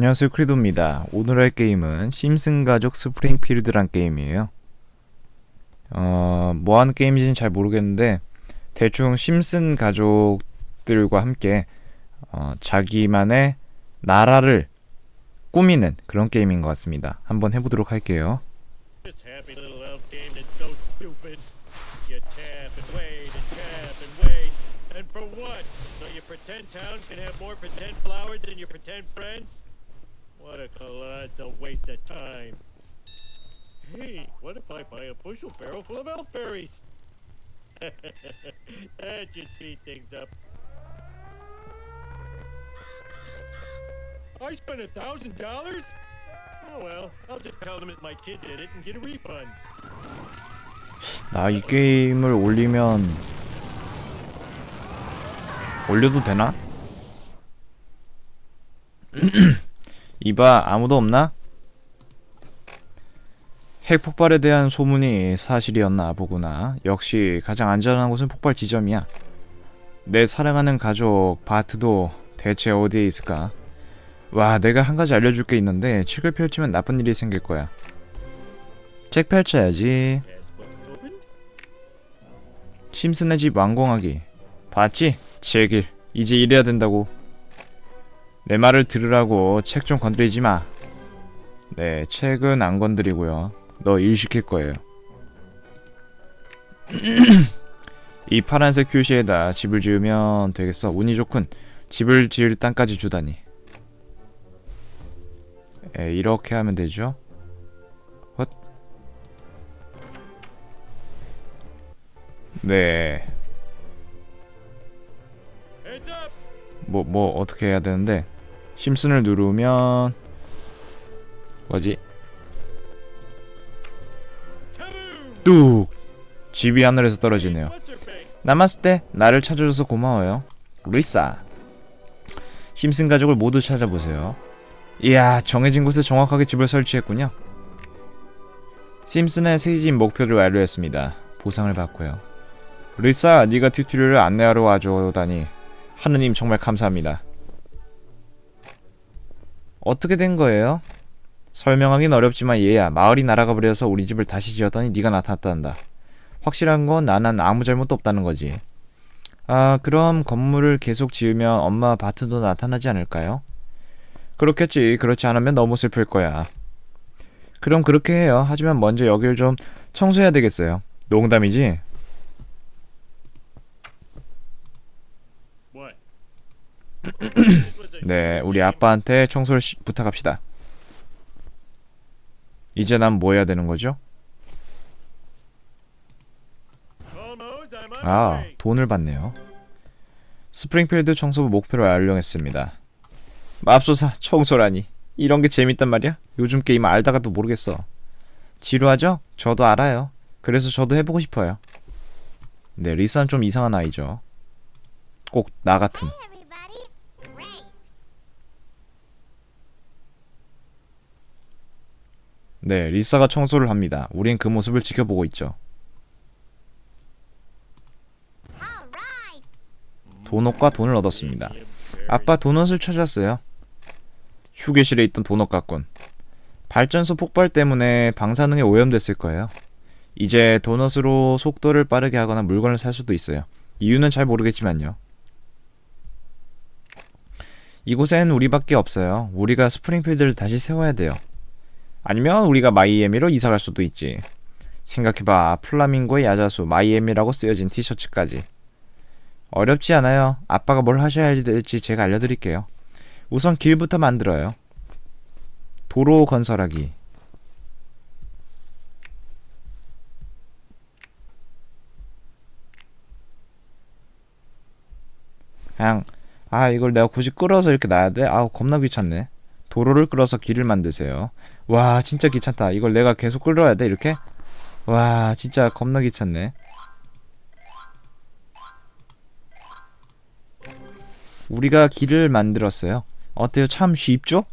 안녕하세요 크리도입니다. 오늘 할 게임은 심슨 가족 스프링필드란 게임이에요. 어, 뭐 하는 게임인지는 잘 모르겠는데 대충 심슨 가족들과 함께 어, 자기만의 나라를 꾸미는 그런 게임인 것 같습니다. 한번 해보도록 할게요. what? So your pretend town can have more pretend flowers than your pretend friends? What a colossal waste of time. Hey, what if I buy a bushel barrel full of elfberries? that should speed things up. I spent a thousand dollars? Oh well, I'll just tell them that my kid did it and get a refund. 나 이 게임을 올리면 올려도 되나? 이봐 아무도 없나? 핵 폭발에 대한 소문이 사실이었나 보구나. 역시 가장 안전한 곳은 폭발 지점이야. 내 사랑하는 가족 바트도 대체 어디에 있을까? 와, 내가 한 가지 알려줄 게 있는데 책을 펼치면 나쁜 일이 생길 거야. 책 펼쳐야지. 심슨의 집 완공하기. 봤지? 제길. 이제 이래야 된다고. 내 말을 들으라고 책 좀 건드리지 마. 네, 책은 안 건드리고요. 너 일 시킬 거예요. 이 파란색 표시에다 집을 지으면 되겠어. 운이 좋군. 집을 지을 땅까지 주다니. 에, 이렇게 하면 되죠. 헛. 네. 뭐, 뭐, 어떻게 해야 되는데, 심슨을 누르면, 뭐지? 뚝! 집이 하늘에서 떨어지네요. 남았을 나를 찾아줘서 고마워요. 리사. 심슨 가족을 모두 찾아보세요. 이야, 정해진 곳에 정확하게 집을 설치했군요. 심슨의 세집 목표를 완료했습니다. 보상을 받고요. 리사, 네가 튜토리얼을 안내하러 와줘다니 하느님 정말 감사합니다. 어떻게 된 거예요? 설명하긴 어렵지만 얘야 마을이 날아가 버려서 우리 집을 다시 지었더니 네가 나타났단다. 확실한 건 나는 아무 잘못도 없다는 거지. 아, 그럼 건물을 계속 지으면 엄마 바트도 나타나지 않을까요? 그렇겠지. 그렇지 않으면 너무 슬플 거야. 그럼 그렇게 해요. 하지만 먼저 여길 좀 청소해야 되겠어요. 농담이지? 네, 우리 아빠한테 청소를 시- 부탁합시다. 이제 난 뭐 해야 되는 거죠? 아. 돈을 받네요. 스프링필드 청소부 목표를 완료했습니다. 맙소사, 청소라니. 이런 게 재밌단 말이야? 요즘 게임 알다가도 모르겠어. 지루하죠? 저도 알아요. 그래서 저도 해보고 싶어요. 네, 리사는 좀 이상한 아이죠. 꼭 나 같은. 네, 리사가 청소를 합니다. 우린 그 모습을 지켜보고 있죠. 도넛과 돈을 얻었습니다. 아빠 도넛을 찾았어요. 휴게실에 있던 도넛 같군. 발전소 폭발 때문에 방사능에 오염됐을 거예요. 이제 도넛으로 속도를 빠르게 하거나 물건을 살 수도 있어요. 이유는 잘 모르겠지만요. 이곳엔 우리밖에 없어요. 우리가 스프링필드를 다시 세워야 돼요. 아니면 우리가 마이애미로 이사 갈 수도 있지. 생각해봐. 플라밍고의 야자수 마이애미라고 쓰여진 티셔츠까지. 어렵지 않아요. 아빠가 뭘 하셔야 될지 제가 알려드릴게요. 우선 길부터 만들어요. 도로 건설하기. 그냥 아 이걸 내가 굳이 끌어서 이렇게 놔야 돼? 아우 겁나 귀찮네. 도로를 끌어서 길을 만드세요. 와 진짜 귀찮다. 이걸 내가 계속 끌어야 돼 이렇게? 와 진짜 겁나 귀찮네. 우리가 길을 만들었어요. 어때요? 참 쉽죠?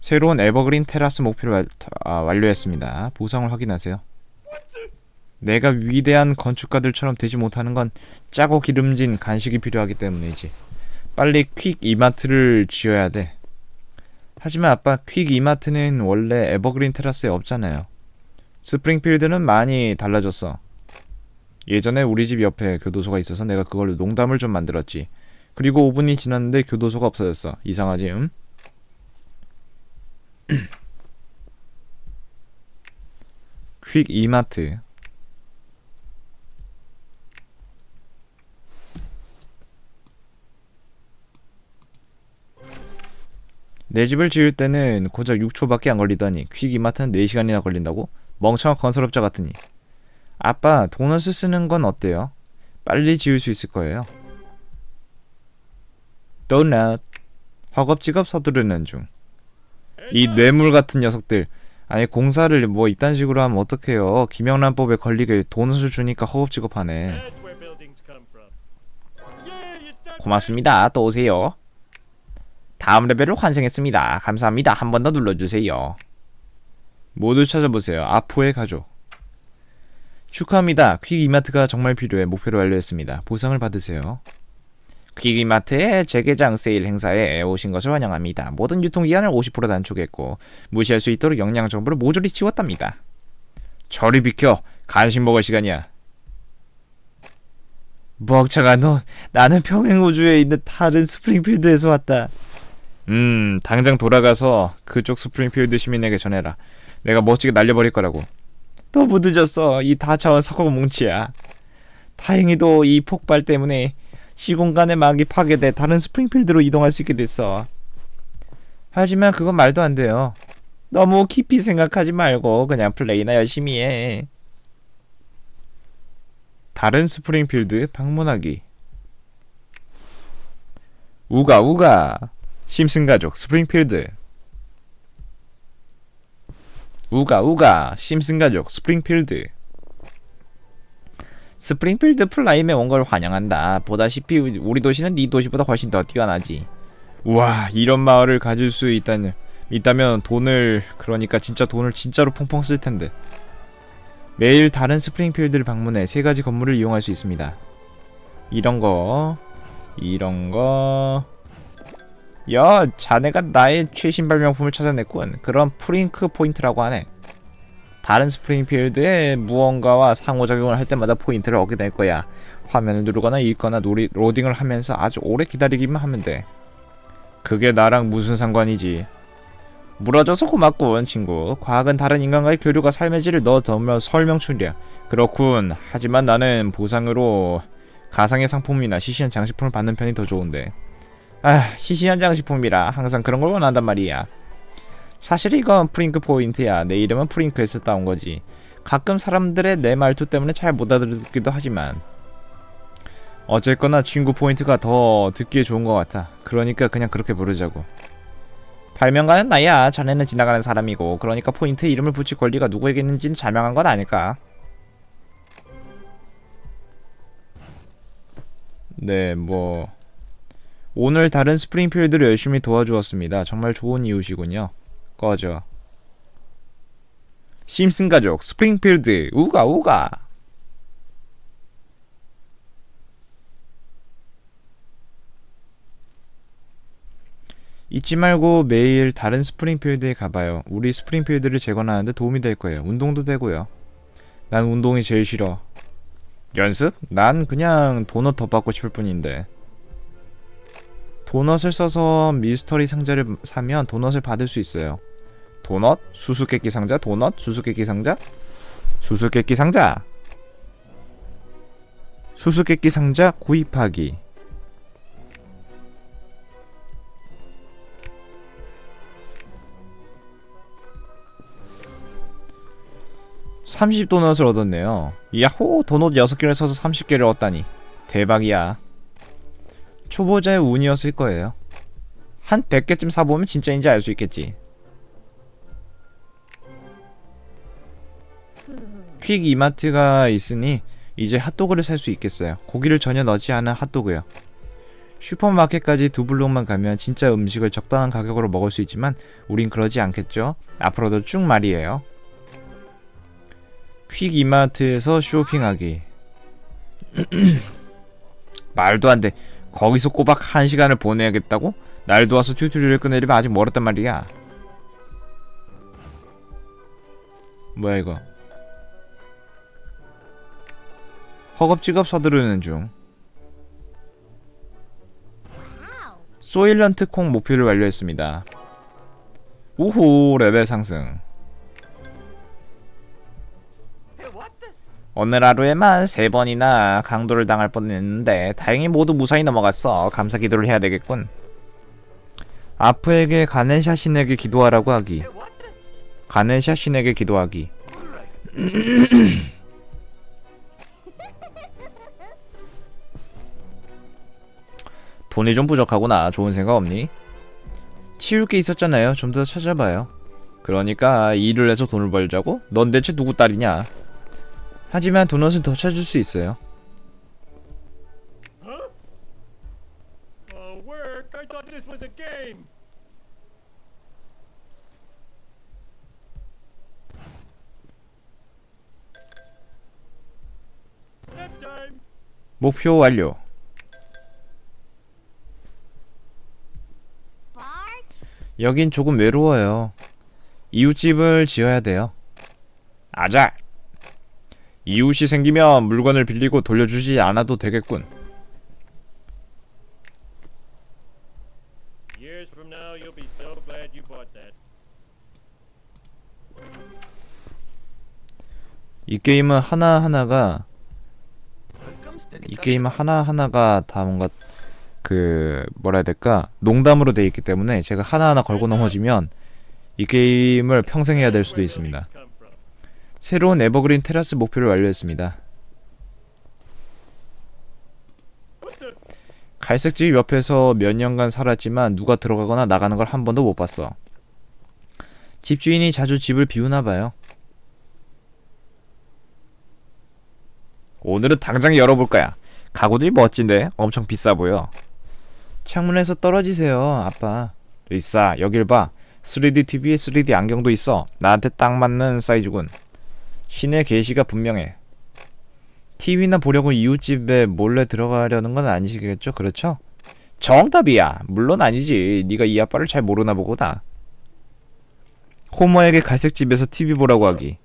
새로운 에버그린 테라스 목표를 완, 아, 완료했습니다. 보상을 확인하세요. 내가 위대한 건축가들처럼 되지 못하는 건 짜고 기름진 간식이 필요하기 때문이지. 빨리 퀵 이마트를 지어야 돼. 하지만 아빠 퀵 이마트는 원래 에버그린 테라스에 없잖아요. 스프링필드는 많이 달라졌어. 예전에 우리 집 옆에 교도소가 있어서 내가 그걸로 농담을 좀 만들었지. 그리고 5분이 지났는데 교도소가 없어졌어. 이상하지, 응? 퀵 이마트. 내 집을 지을 때는 고작 6초밖에 안 걸리더니 퀵 이마트는 4시간이나 걸린다고? 멍청한 건설업자 같으니. 아빠, 도넛을 쓰는 건 어때요? 빨리 지을 수 있을 거예요. 도넛. 허겁지겁 서두르는 중. 이 뇌물 같은 녀석들. 아니 공사를 뭐 이딴 식으로 하면 어떡해요. 김영란법에 걸리게 도넛을 주니까 허겁지겁하네. 고맙습니다. 또 오세요. 다음 레벨을 환생했습니다. 감사합니다. 한 번 더 눌러주세요. 모두 찾아보세요. 아프의 가족. 축하합니다. 퀵 이마트가 정말 필요해 목표를 완료했습니다. 보상을 받으세요. 퀵 이마트의 재개장 세일 행사에 오신 것을 환영합니다. 모든 유통기한을 50% 단축했고 무시할 수 있도록 영양 정보를 모조리 지웠답니다. 저리 비켜. 간식 먹을 시간이야. 먹창아 너 나는 평행 우주에 있는 다른 스프링필드에서 왔다. 음, 당장 돌아가서 그쪽 스프링필드 시민에게 전해라. 내가 멋지게 날려버릴 거라고. 너무 늦었어. 이 다차원 석공 뭉치야. 다행히도 이 폭발 때문에 시공간의 막이 파괴돼 다른 스프링필드로 이동할 수 있게 됐어. 하지만 그건 말도 안 돼요. 너무 깊이 생각하지 말고 그냥 플레이나 열심히 해. 다른 스프링필드 방문하기. 우가 우가 심슨 가족 스프링필드. 우가 우가 심슨 가족 스프링필드. 스프링필드 플라임에 온 걸 환영한다. 보다시피 우리 도시는 네 도시보다 훨씬 더 뛰어나지. 우와 이런 마을을 가질 수 있다면 있다면 돈을 그러니까 진짜 돈을 진짜로 펑펑 쓸 텐데. 매일 다른 스프링필드를 방문해 세 가지 건물을 이용할 수 있습니다. 이런 거, 이런 거. 야, 자네가 나의 최신 발명품을 찾아냈군. 그런 프링크 포인트라고 하네. 다른 스프링필드에 무언가와 상호작용을 할 때마다 포인트를 얻게 될 거야. 화면을 누르거나 읽거나 노리, 로딩을 하면서 아주 오래 기다리기만 하면 돼. 그게 나랑 무슨 상관이지? 물어줘서 고맙군 친구 과학은 다른 인간과의 교류가 삶의 질을 너 더며 설명충이야 그렇군 하지만 나는 보상으로 가상의 상품이나 시시한 장식품을 받는 편이 더 좋은데 아 시시한 장식품이라 항상 그런 걸 원한단 말이야. 사실 이건 프링크 포인트야. 내 이름은 프링크에서 따온 거지. 가끔 사람들의 내 말투 때문에 잘 못 알아듣기도 하지만. 어쨌거나 친구 포인트가 더 듣기에 좋은 것 같아. 그러니까 그냥 그렇게 부르자고. 발명가는 나야. 자네는 지나가는 사람이고. 그러니까 포인트에 이름을 붙일 권리가 누구에게 있는지는 자명한 건 아닐까. 네, 뭐 오늘 다른 스프링필드를 열심히 도와주었습니다. 정말 좋은 이웃이군요. 꺼져. 심슨 가족 스프링필드 우가 우가. 잊지 말고 매일 다른 스프링필드에 가봐요. 우리 스프링필드를 재건하는데 도움이 될 거예요. 운동도 되고요. 난 운동이 제일 싫어. 연습? 난 그냥 도넛 더 받고 싶을 뿐인데. 도넛을 써서 미스터리 상자를 사면 도넛을 받을 수 있어요. 도넛? 수수께끼 상자? 도넛? 수수께끼 상자? 수수께끼 상자! 수수께끼 상자 구입하기. 30 도넛을 얻었네요. 야호! 도넛 6개를 써서 30개를 얻다니. 대박이야. 초보자의 운이었을 거예요. 한 100개쯤 사보면 진짜인지 알 수 있겠지. 퀵 이마트가 있으니 이제 핫도그를 살 수 있겠어요. 고기를 전혀 넣지 않은 핫도그요. 슈퍼마켓까지 두 블록만 가면 진짜 음식을 적당한 가격으로 먹을 수 있지만 우린 그러지 않겠죠? 앞으로도 쭉 말이에요. 퀵 이마트에서 쇼핑하기. 말도 안 돼. 거기서 꼬박 한 시간을 보내야겠다고? 날 도와서 튜토리얼을 끝내려면 아직 멀었단 말이야. 뭐야 이거? 허겁지겁 서두르는 중. 소일런트 콩 목표를 완료했습니다. 우후 레벨 상승. 오늘 하루에만 세 번이나 강도를 당할 뻔했는데 다행히 모두 무사히 넘어갔어. 감사 기도를 해야 되겠군. 아프에게 가네샤 신에게 기도하라고 하기. 가네샤 신에게 기도하기. 돈이 좀 부족하구나. 좋은 생각 없니? 치울 게 있었잖아요. 좀 더 찾아봐요. 그러니까 일을 해서 돈을 벌자고? 넌 대체 누구 딸이냐? 하지만 도넛은 더 찾을 수 있어요. Huh? Oh, work! I thought this was a game! Nap time! 목표 완료. 여긴 조금 외로워요. 이웃집을 지어야 돼요. 아자! 이웃이 생기면 물건을 빌리고 돌려주지 않아도 되겠군. 이 게임은 하나하나가 이 게임은 하나하나가 다 뭔가 그 뭐라 해야 될까 농담으로 돼 있기 때문에 제가 하나하나 걸고 넘어지면 이 게임을 평생 해야 될 수도 있습니다. 새로운 에버그린 테라스 목표를 완료했습니다. 갈색집 옆에서 몇 년간 살았지만 누가 들어가거나 나가는 걸 한 번도 못 봤어. 집주인이 자주 집을 비우나 봐요. 오늘은 당장 열어볼 거야. 가구들이 멋진데 엄청 비싸 보여. 창문에서 떨어지세요, 아빠. 리사, 여길 봐. 3D TV에 3D 안경도 있어. 나한테 딱 맞는 사이즈군. 신의 계시가 분명해. TV나 보려고 이웃집에 몰래 들어가려는 건 아니시겠죠? 그렇죠? 정답이야. 물론 아니지. 네가 이 아빠를 잘 모르나 보구나. 호머에게 갈색 집에서 TV 보라고 하기.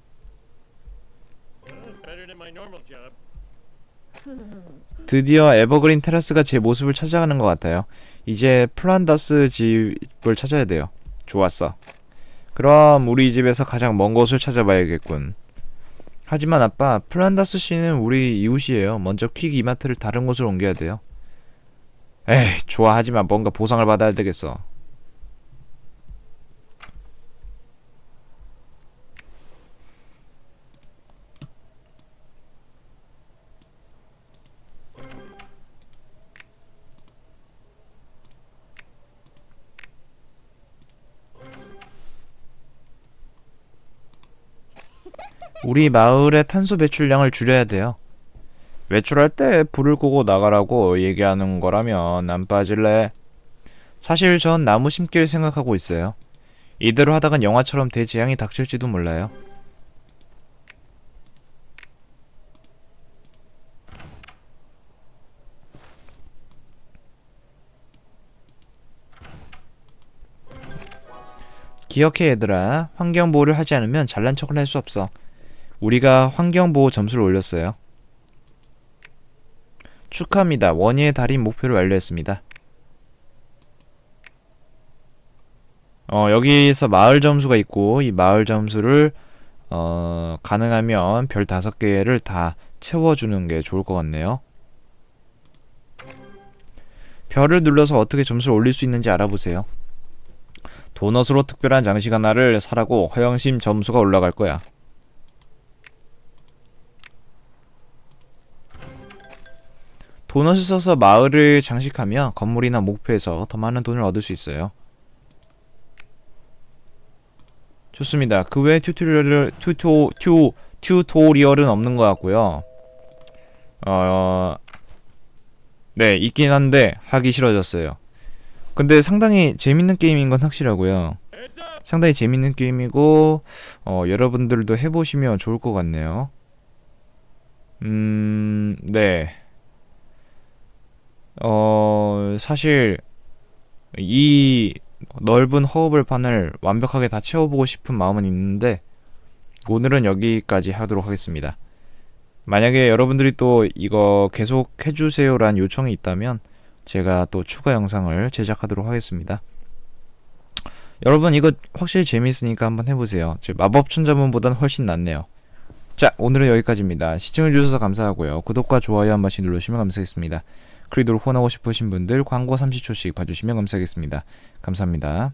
드디어 에버그린 테라스가 제 모습을 찾아가는 것 같아요. 이제 플란다스 집을 찾아야 돼요. 좋았어. 그럼 우리 집에서 가장 먼 곳을 찾아봐야겠군. 하지만 아빠, 플란다스 씨는 우리 이웃이에요. 먼저 퀵 이마트를 다른 곳으로 옮겨야 돼요. 에이, 좋아하지만 뭔가 보상을 받아야 되겠어. 우리 마을의 탄소 배출량을 줄여야 돼요. 외출할 때 불을 끄고 나가라고 얘기하는 거라면 안 빠질래. 사실 전 나무 심기를 생각하고 있어요. 이대로 하다간 영화처럼 대재앙이 닥칠지도 몰라요. 기억해 얘들아. 환경보호를 하지 않으면 잘난 척을 할 수 없어. 우리가 환경보호 점수를 올렸어요. 축하합니다. 원희의 달인 목표를 완료했습니다. 어, 여기에서 마을 점수가 있고 이 마을 점수를 어, 가능하면 별 다섯 개를 다 채워주는 게 좋을 것 같네요. 별을 눌러서 어떻게 점수를 올릴 수 있는지 알아보세요. 도넛으로 특별한 장식 하나를 사라고 허영심 점수가 올라갈 거야. 도넛을 써서 마을을 장식하며 건물이나 목표에서 더 많은 돈을 얻을 수 있어요. 좋습니다. 그 외에 튜토리얼을 튜토 튜 튜토리얼은 없는 것 같고요. 어, 네 있긴 한데 하기 싫어졌어요. 근데 상당히 재밌는 게임인 건 확실하고요. 상당히 재밌는 게임이고 어, 여러분들도 해보시면 좋을 것 같네요. 음, 네. 어, 사실 이 넓은 허허벌판을 완벽하게 다 채워보고 싶은 마음은 있는데 오늘은 여기까지 하도록 하겠습니다. 만약에 여러분들이 또 이거 계속 해주세요란 요청이 있다면 제가 또 추가 영상을 제작하도록 하겠습니다. 여러분 이거 확실히 재미있으니까 한번 해보세요. 제 마법 천자문보단 훨씬 낫네요. 자 오늘은 여기까지입니다. 시청해주셔서 감사하고요. 구독과 좋아요 한 번씩 눌러주시면 감사하겠습니다. 크리도를 후원하고 싶으신 분들 광고 30초씩 봐주시면 감사하겠습니다. 감사합니다.